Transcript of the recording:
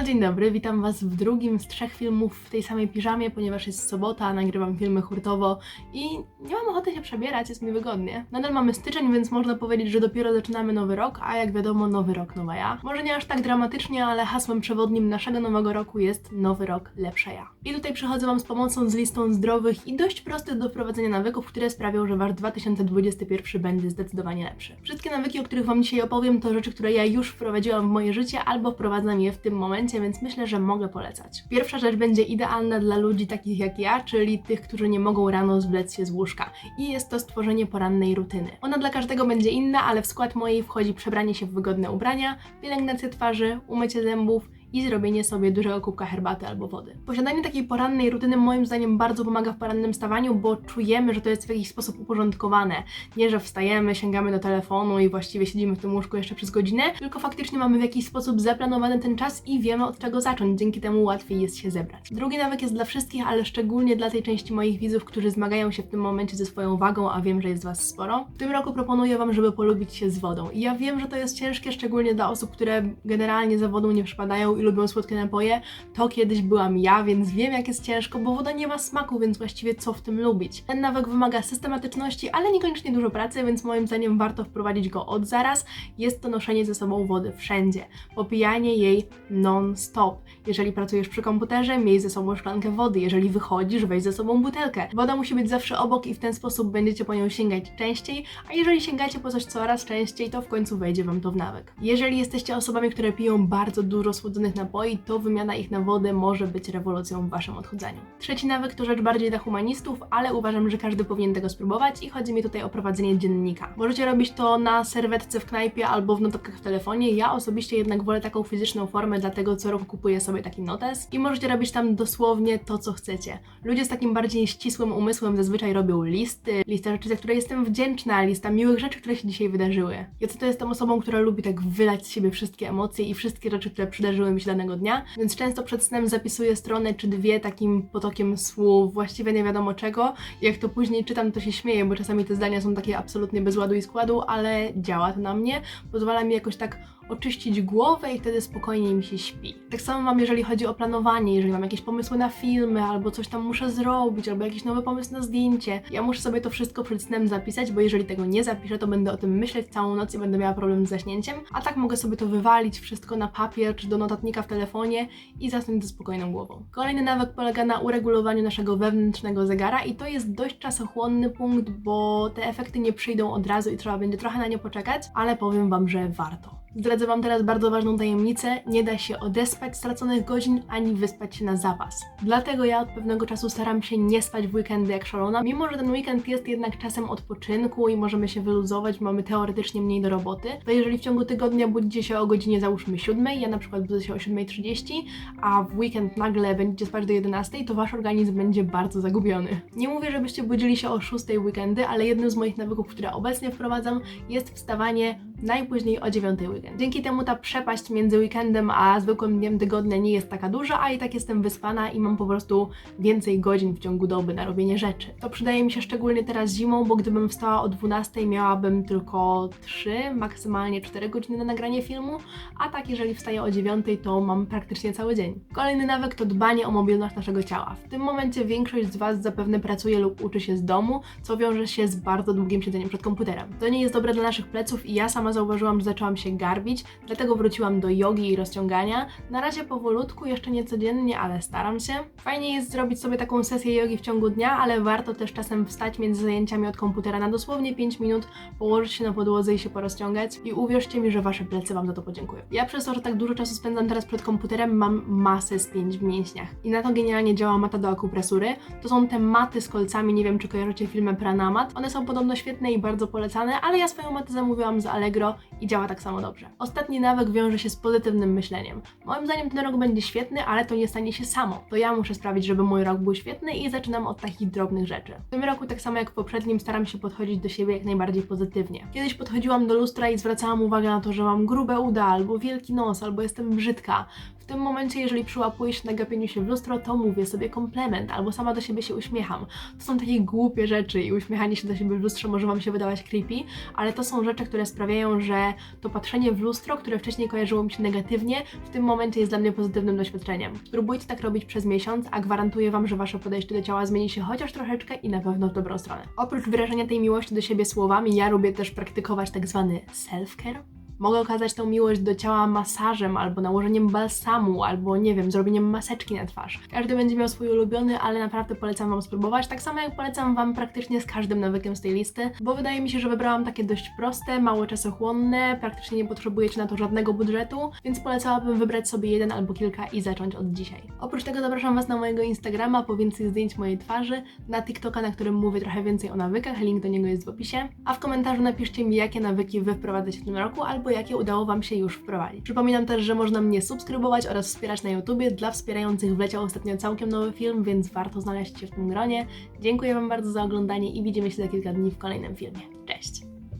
No dzień dobry, witam Was w drugim z trzech filmów w tej samej piżamie, ponieważ jest sobota, nagrywam filmy hurtowo i nie mam ochoty się przebierać, jest mi wygodnie. Nadal mamy styczeń, więc można powiedzieć, że dopiero zaczynamy nowy rok, a jak wiadomo, nowy rok, nowa ja. Może nie aż tak dramatycznie, ale hasłem przewodnim naszego nowego roku jest nowy rok, lepsza ja. I tutaj przychodzę Wam z pomocą z listą zdrowych i dość prostych do wprowadzenia nawyków, które sprawią, że Wasz 2021 będzie zdecydowanie lepszy. Wszystkie nawyki, o których Wam dzisiaj opowiem, to rzeczy, które ja już wprowadziłam w moje życie albo wprowadzam je w tym momencie, więc myślę, że mogę polecać. Pierwsza rzecz będzie idealna dla ludzi takich jak ja, czyli tych, którzy nie mogą rano zwlec się z łóżka. I jest to stworzenie porannej rutyny. Ona dla każdego będzie inna, ale w skład mojej wchodzi przebranie się w wygodne ubrania, pielęgnacja twarzy, umycie zębów, i zrobienie sobie dużego kubka herbaty albo wody. Posiadanie takiej porannej rutyny moim zdaniem bardzo pomaga w porannym stawaniu, bo czujemy, że to jest w jakiś sposób uporządkowane. Nie, że wstajemy, sięgamy do telefonu i właściwie siedzimy w tym łóżku jeszcze przez godzinę, tylko faktycznie mamy w jakiś sposób zaplanowany ten czas i wiemy od czego zacząć, dzięki temu łatwiej jest się zebrać. Drugi nawyk jest dla wszystkich, ale szczególnie dla tej części moich widzów, którzy zmagają się w tym momencie ze swoją wagą, a wiem, że jest Was sporo. W tym roku proponuję Wam, żeby polubić się z wodą. I ja wiem, że to jest ciężkie, szczególnie dla osób, które generalnie za wodą nie przypadają i lubią słodkie napoje, to kiedyś byłam ja, więc wiem jak jest ciężko, bo woda nie ma smaku, więc właściwie co w tym lubić. Ten nawyk wymaga systematyczności, ale niekoniecznie dużo pracy, więc moim zdaniem warto wprowadzić go od zaraz. Jest to noszenie ze sobą wody wszędzie, popijanie jej non-stop. Jeżeli pracujesz przy komputerze, miej ze sobą szklankę wody, jeżeli wychodzisz, weź ze sobą butelkę. Woda musi być zawsze obok i w ten sposób będziecie po nią sięgać częściej, a jeżeli sięgacie po coś coraz częściej, to w końcu wejdzie Wam to w nawyk. Jeżeli jesteście osobami, które piją bardzo dużo słodzonych napoi, to wymiana ich na wodę może być rewolucją w Waszym odchudzaniu. Trzeci nawyk to rzecz bardziej dla humanistów, ale uważam, że każdy powinien tego spróbować i chodzi mi tutaj o prowadzenie dziennika. Możecie robić to na serwetce w knajpie albo w notatkach w telefonie. Ja osobiście jednak wolę taką fizyczną formę, dlatego co roku kupuję sobie taki notes i możecie robić tam dosłownie to, co chcecie. Ludzie z takim bardziej ścisłym umysłem zazwyczaj robią listy, lista rzeczy, za które jestem wdzięczna, lista miłych rzeczy, które się dzisiaj wydarzyły. Ja co to jestem osobą, która lubi tak wylać z siebie wszystkie emocje i wszystkie rzeczy, które przydarzyły mi danego dnia, więc często przed snem zapisuję stronę czy dwie takim potokiem słów, właściwie nie wiadomo czego. Jak to później czytam, to się śmieję, bo czasami te zdania są takie absolutnie bez ładu i składu, ale działa to na mnie, pozwala mi jakoś tak oczyścić głowę i wtedy spokojniej mi się śpi. Tak samo mam, jeżeli chodzi o planowanie, jeżeli mam jakieś pomysły na filmy, albo coś tam muszę zrobić, albo jakiś nowy pomysł na zdjęcie. Ja muszę sobie to wszystko przed snem zapisać, bo jeżeli tego nie zapiszę, to będę o tym myśleć całą noc i będę miała problem z zaśnięciem, a tak mogę sobie to wywalić wszystko na papier czy do notatnika w telefonie i zasnąć ze spokojną głową. Kolejny nawyk polega na uregulowaniu naszego wewnętrznego zegara i to jest dość czasochłonny punkt, bo te efekty nie przyjdą od razu i trzeba będzie trochę na nie poczekać, ale powiem Wam, że warto. Zdradzę Wam teraz bardzo ważną tajemnicę. Nie da się odespać straconych godzin, ani wyspać się na zapas. Dlatego ja od pewnego czasu staram się nie spać w weekendy jak szalona, mimo że ten weekend jest jednak czasem odpoczynku i możemy się wyluzować, mamy teoretycznie mniej do roboty, to jeżeli w ciągu tygodnia budzicie się o godzinie załóżmy 7, ja na przykład budzę się o 7.30, a w weekend nagle będziecie spać do 11, to Wasz organizm będzie bardzo zagubiony. Nie mówię, żebyście budzili się o 6 weekendy, ale jednym z moich nawyków, które obecnie wprowadzam, jest wstawanie najpóźniej o 9 weekend. Dzięki temu ta przepaść między weekendem a zwykłym dniem tygodnia nie jest taka duża, a i tak jestem wyspana i mam po prostu więcej godzin w ciągu doby na robienie rzeczy. To przydaje mi się szczególnie teraz zimą, bo gdybym wstała o 12 miałabym tylko 3, maksymalnie 4 godziny na nagranie filmu, a tak jeżeli wstaję o 9 to mam praktycznie cały dzień. Kolejny nawyk to dbanie o mobilność naszego ciała. W tym momencie większość z Was zapewne pracuje lub uczy się z domu, co wiąże się z bardzo długim siedzeniem przed komputerem. To nie jest dobre dla naszych pleców i ja sama zauważyłam, że zaczęłam się garbić, dlatego wróciłam do jogi i rozciągania. Na razie powolutku, jeszcze nie codziennie, ale staram się. Fajnie jest zrobić sobie taką sesję jogi w ciągu dnia, ale warto też czasem wstać między zajęciami od komputera na dosłownie 5 minut, położyć się na podłodze i się porozciągać i uwierzcie mi, że Wasze plecy Wam za to podziękują. Ja przez to, że tak dużo czasu spędzam teraz przed komputerem, mam masę spięć w mięśniach i na to genialnie działa mata do akupresury. To są te maty z kolcami, nie wiem czy kojarzycie filmem Pranamat. One są podobno świetne i bardzo polecane, ale ja swoją matę zamówiłam z Allegro i działa tak samo dobrze. Ostatni nawyk wiąże się z pozytywnym myśleniem. Moim zdaniem ten rok będzie świetny, ale to nie stanie się samo. To ja muszę sprawić, żeby mój rok był świetny i zaczynam od takich drobnych rzeczy. W tym roku, tak samo jak w poprzednim, staram się podchodzić do siebie jak najbardziej pozytywnie. Kiedyś podchodziłam do lustra i zwracałam uwagę na to, że mam grube uda, albo wielki nos, albo jestem brzydka. Tym momencie, jeżeli przyłapuję się na gapieniu się w lustro, to mówię sobie komplement albo sama do siebie się uśmiecham. To są takie głupie rzeczy i uśmiechanie się do siebie w lustrze może Wam się wydawać creepy, ale to są rzeczy, które sprawiają, że to patrzenie w lustro, które wcześniej kojarzyło mi się negatywnie, w tym momencie jest dla mnie pozytywnym doświadczeniem. Spróbujcie tak robić przez miesiąc, a gwarantuję Wam, że Wasze podejście do ciała zmieni się chociaż troszeczkę i na pewno w dobrą stronę. Oprócz wyrażenia tej miłości do siebie słowami, ja lubię też praktykować tak zwany self-care. Mogę okazać tą miłość do ciała masażem, albo nałożeniem balsamu, albo nie wiem, zrobieniem maseczki na twarz. Każdy będzie miał swój ulubiony, ale naprawdę polecam Wam spróbować, tak samo jak polecam Wam praktycznie z każdym nawykiem z tej listy, bo wydaje mi się, że wybrałam takie dość proste, mało czasochłonne, praktycznie nie potrzebujecie na to żadnego budżetu, więc polecałabym wybrać sobie jeden albo kilka i zacząć od dzisiaj. Oprócz tego zapraszam Was na mojego Instagrama po więcej zdjęć mojej twarzy, na TikToka, na którym mówię trochę więcej o nawykach, link do niego jest w opisie, a w komentarzu napiszcie mi, jakie nawyki Wy wprowadzacie w tym roku, albo jakie udało Wam się już wprowadzić. Przypominam też, że można mnie subskrybować oraz wspierać na YouTubie. Dla wspierających wleciał ostatnio całkiem nowy film, więc warto znaleźć się w tym gronie. Dziękuję Wam bardzo za oglądanie i widzimy się za kilka dni w kolejnym filmie.